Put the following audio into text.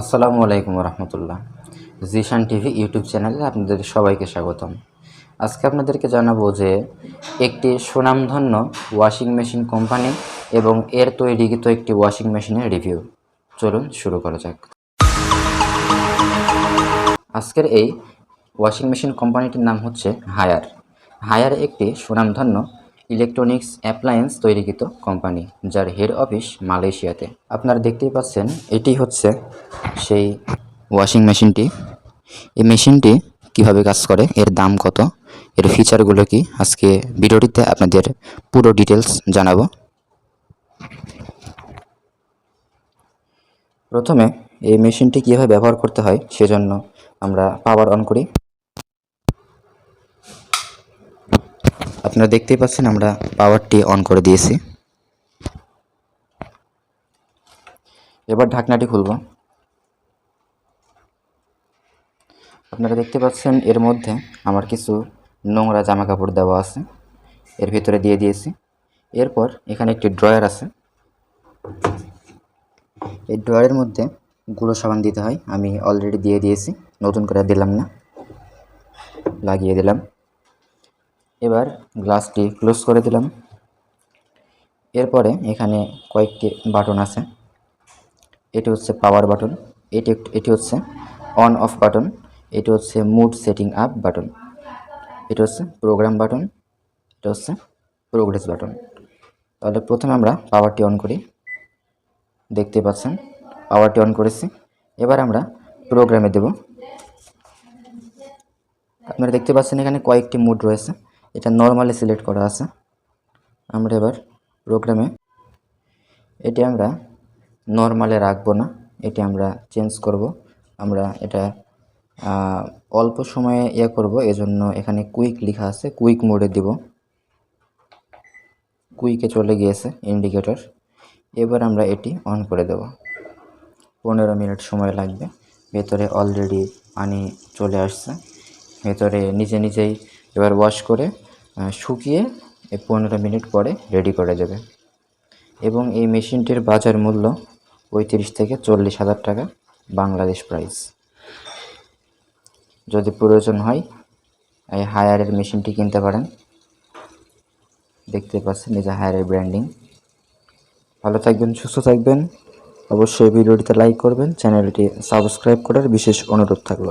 আসসালামু আলাইকুম রহমতুল্লাহ। Zeeshan TV YouTube চ্যানেলে আপনাদের সবাইকে স্বাগতম। আজকে আপনাদেরকে জানাব যে একটি সুনামধন্য ওয়াশিং মেশিন কোম্পানি এবং এর তৈরিকৃত একটি ওয়াশিং মেশিনের রিভিউ। চলুন শুরু করা যাক। আজকের এই ওয়াশিং মেশিন কোম্পানিটির নাম হচ্ছে হায়ার। হায়ার একটি সুনামধন্য ইলেকট্রনিক্স অ্যাপ্লায়েন্স তৈরিকৃত কোম্পানি, যার হেড অফিস মালয়েশিয়াতে। আপনারা দেখতেই পাচ্ছেন, এটি হচ্ছে সেই ওয়াশিং মেশিনটি। এই মেশিনটি কীভাবে কাজ করে, এর দাম কত, এর ফিচারগুলো কি, আজকে ভিডিওটিতে আপনাদের পুরো ডিটেলস জানাব। প্রথমে এই মেশিনটি কীভাবে ব্যবহার করতে হয়, সেজন্য আমরা পাওয়ার অন করি। আপনারা দেখতেই পাচ্ছেন আমরা পাওয়ারটি অন করে দিয়েছি। এবার ঢাকনাটি খুলব। আপনারা দেখতে পাচ্ছেন এর মধ্যে আমার কিছু নোংরা জামা কাপড় দেওয়া আছে। এর ভিতরে দিয়ে দিয়েছি। এরপর এখানে একটি ড্রয়ার আছে। এই ড্রয়ারের মধ্যে গুঁড়ো সাবান দিতে হয়। আমি অলরেডি দিয়ে দিয়েছি। নতুন করে দিলাম না। লাগিয়ে দিলাম। এবার গ্লাসটি ক্লোজ করে দিলাম। এরপরে এখানে কয়েকটি বাটন আছে। এটি হচ্ছে পাওয়ার বাটন, এটি এটি হচ্ছে অন, অফ বাটন, এটি হচ্ছে মুড সেটিং আপ বাটন, এটা হচ্ছে প্রোগ্রাম বাটন, এটা হচ্ছে প্রোগ্রেস বাটন। তাহলে প্রথমে আমরা পাওয়ারটি অন করি। দেখতে পাচ্ছেন, পাওয়ারটি অন করেছি। এবার আমরা প্রোগ্রামে দেব। আপনারা দেখতে পাচ্ছেন এখানে কয়েকটি মুড রয়েছে। এটা নর্মালি সিলেক্ট করা আছে। আমরা এবার প্রোগ্রামে এটি আমরা নর্মালে রাখব না, এটি আমরা চেঞ্জ করব। আমরা এটা অল্প সময়ে ইয়ে করব, এজন্য এখানে কুইক লেখা আছে কুইক মোডে দিব। কুইকে চলে গিয়েছে ইন্ডিকেটর এবার আমরা এটি অন করে দেব। পনেরো মিনিট সময় লাগবে। ভেতরে অলরেডি পানি চলে আসছে। ভেতরে নিজে নিজেই এবার ওয়াশ করে শুকিয়ে এই পনেরো মিনিট পরে রেডি করে যাবে। এবং এই মেশিনটির বাজার মূল্য পঁয়ত্রিশ থেকে চল্লিশ হাজার টাকা বাংলাদেশ প্রাইস যদি প্রয়োজন হয়, এই হায়ারের মেশিনটি কিনতে পারেন। দেখতে পাচ্ছেন এই যে হায়ারের ব্র্যান্ডিং ভালো থাকবেন, সুস্থ থাকবেন। অবশ্যই ভিডিওটিতে লাইক করবেন চ্যানেলটি সাবস্ক্রাইব করার বিশেষ অনুরোধ থাকল।